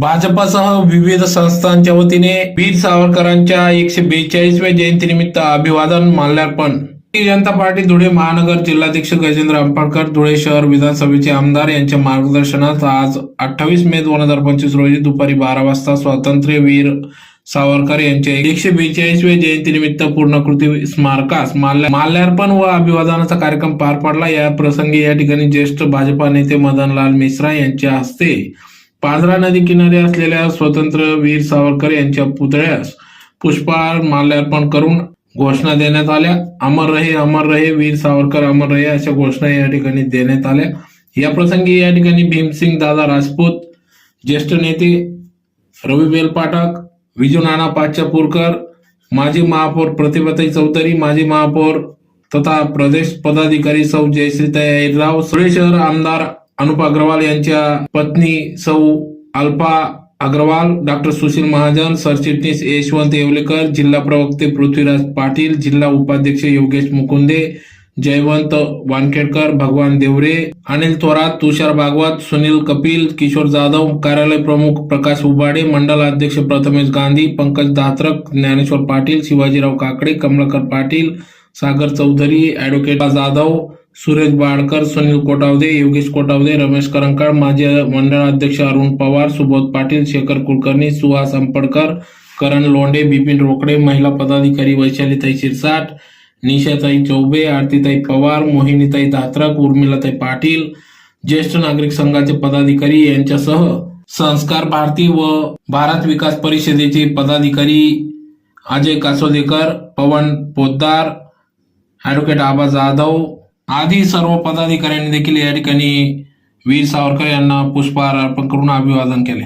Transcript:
भाजपासह विविध संस्थांच्या वतीने वीर सावरकरांच्या एकशे बेचाळीसव्या जयंतीनिमित्त अभिवादन माल्यार्पण. भारतीय जनता पार्टी धुळे महानगर जिल्हाध्यक्ष गजेंद्र अंपाडकर धुळे शहर विधानसभेचे आमदार यांच्या मार्गदर्शनात आज अठ्ठावीस मे दोन हजार पंचवीस रोजी दुपारी बारा वाजता स्वातंत्र्यवीर सावरकर यांच्या एकशे बेचाळीसव्या जयंतीनिमित्त पूर्णकृती स्मारकास माल्या- माल्यार्पण व अभिवादनाचा कार्यक्रम पार पडला. या प्रसंगी या ठिकाणी ज्येष्ठ भाजपा नेते मदनलाल मिश्रा यांच्या हस्ते पांढरा नदी किनारी असलेल्या स्वतंत्र वीर सावरकर यांच्या पुतळ्यास पुष्पहार माल्यार्पण करून घोषणा देण्यात आल्या. अमर रहे अमर रहे वीर सावरकर अमर रहे अशा घोषणा या ठिकाणी देण्यात आल्या. या प्रसंगी या ठिकाणी भीमसिंग दादा राजपूत ज्येष्ठ नेते रवी बेलपाठक विजू नाना पाचापूरकर माजी महापौर प्रतिभाताई चौधरी माजी महापौर तथा प्रदेश पदाधिकारी सौ जयश्रीताई अहिरराव सुळे शहर आमदार अनुपा अग्रवाल यांच्या पत्नी सौ अल्पा अग्रवाल डॉक्टर सुशील महाजन सरचिटणीस यशवंत येवलेकर जिल्हा प्रवक्ते पृथ्वीराज पाटील जिल्हा उपाध्यक्ष योगेश मुकुंदे जयवंत वानखेडकर भगवान देवरे अनिल थोरात तुषार भागवत सुनील कपिल किशोर जाधव कार्यालय प्रमुख प्रकाश उबाडे मंडल अध्यक्ष प्रथमेश गांधी पंकज दात्रक ज्ञानेश्वर पाटील शिवाजीराव काकडे कमलाकर पाटील सागर चौधरी ऍडव्होकेट जाधव सुरेश बाडकर सुनील कोटावदे योगेश कोटावदे रमेश करंकाळ माजी मंडळ अध्यक्ष अरुण पवार सुबोध पाटील शेखर कुलकर्णी सुहास अंपडकर करण लोंढे बिपिन रोकडे महिला पदाधिकारी वैशालीताई शिरसाट निशाताई चौबे आरतीताई पवार मोहिनीताई दात्रक उर्मिलाताई पाटील ज्येष्ठ नागरिक संघाचे पदाधिकारी यांच्यासह संस्कार भारती व भारत विकास परिषदेचे पदाधिकारी अजय कासोदेकर पवन पोद्दार ॲडव्होकेट आबा जाधव आधी सर्व पदाधिकाऱ्यांनी देखील या ठिकाणी वीर सावरकर यांना पुष्पहार अर्पण करून अभिवादन केले.